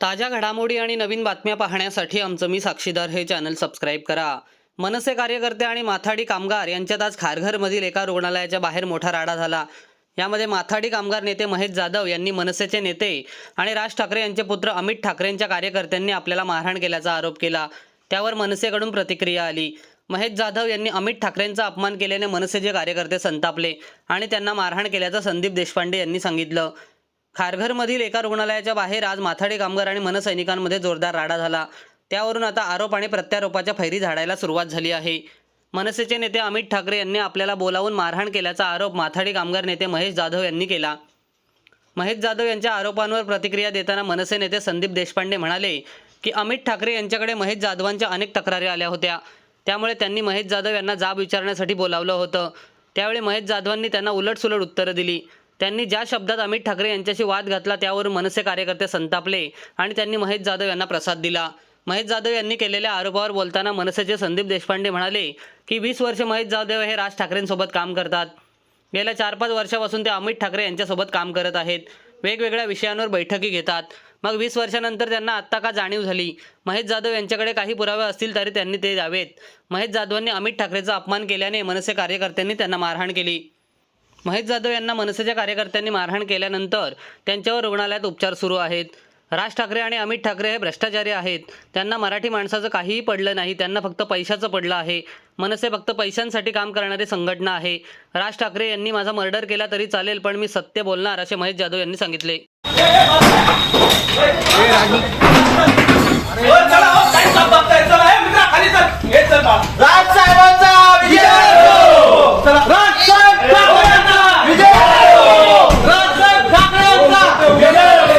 ताज्या घडामोडी आणि नवीन बातम्या पाहण्यासाठी आमचं मी साक्षीदार हे चॅनल सबस्क्राईब करा. मनसे कार्यकर्ते आणि माथाडी कामगार यांच्यात आज खारघरमधील एका रुग्णालयाच्या बाहेर मोठा राडा झाला. यामध्ये माथाडी कामगार नेते महेश जाधव यांनी मनसेचे नेते आणि राज ठाकरे यांचे पुत्र अमित ठाकरेंच्या कार्यकर्त्यांनी आपल्याला मारहाण केल्याचा आरोप केला. त्यावर मनसेकडून प्रतिक्रिया आली. महेश जाधव यांनी अमित ठाकरेंचा अपमान केल्याने मनसेचे कार्यकर्ते संतापले आणि त्यांना मारहाण केल्याचं संदीप देशपांडे यांनी सांगितलं. खारघरमधील एका रुग्णालयाच्या बाहेर आज माथाडी कामगार आणि मनसैनिकांमध्ये जोरदार राडा झाला. त्यावरून आता आरोप आणि प्रत्यारोपाच्या फैरी झाडायला सुरुवात झाली आहे. मनसेचे नेते अमित ठाकरे यांनी आपल्याला बोलावून मारहाण केल्याचा आरोप माथाडी कामगार नेते महेश जाधव यांनी केला. महेश जाधव यांच्या आरोपांवर प्रतिक्रिया देताना मनसे नेते संदीप देशपांडे म्हणाले की अमित ठाकरे यांच्याकडे महेश जाधवांच्या अनेक तक्रारी आल्या होत्या. त्यामुळे त्यांनी महेश जाधव यांना जाब विचारण्यासाठी बोलावलं होतं. त्यावेळी महेश जाधवांनी त्यांना उलटसुलट उत्तरं दिली. त्यांनी ज्या शब्दात अमित ठाकरे यांच्याशी वाद घातला त्यावरून मनसे कार्यकर्ते संतापले आणि त्यांनी महेश जाधव यांना प्रसाद दिला. महेश जाधव यांनी केलेल्या आरोपावर बोलताना मनसेचे संदीप देशपांडे म्हणाले की वीस वर्ष महेश जाधव हे राज ठाकरेंसोबत काम करतात. गेल्या चार पाच वर्षापासून ते अमित ठाकरे यांच्यासोबत काम करत आहेत. वेगवेगळ्या विषयांवर बैठकी घेतात. मग वीस वर्षानंतर त्यांना आत्ता का जाणीव झाली? महेश जाधव यांच्याकडे काही पुरावे असतील तरी त्यांनी ते द्यावेत. महेश जाधवांनी अमित ठाकरेचा अपमान केल्याने मनसे कार्यकर्त्यांनी त्यांना मारहाण केली. महेश जाधव यांना मनसेच्या कार्यकर्त्यांनी मारहाण केल्यानंतर त्यांच्यावर रुग्णालयात उपचार सुरू आहेत. राज ठाकरे आणि अमित ठाकरे हे भ्रष्टाचारी आहेत. त्यांना मराठी माणसाचं काहीही पडलं नाही. त्यांना फक्त पैशाचं पडलं आहे. मनसे फक्त पैशांसाठी काम करणारी संघटना आहे. राज ठाकरे यांनी माझा मर्डर केला तरी चालेल पण मी सत्य बोलणार असे महेश जाधव यांनी सांगितले राजसाहेबांचा विजय असो! राजसाहेब ठाकरेंचा विजय असो! राजसाहेब ठाकरेंचा विजय असो!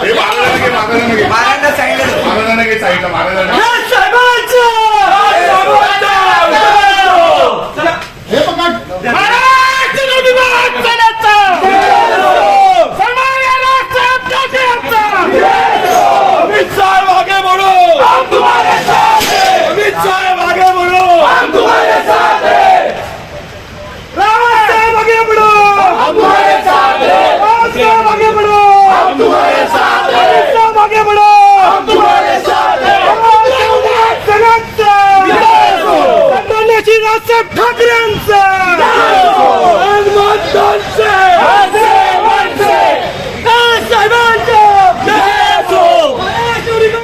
हे मागायला नगे साईडला मागायला नगे हे पकड Joseph Pagrenza! No! And Montanze!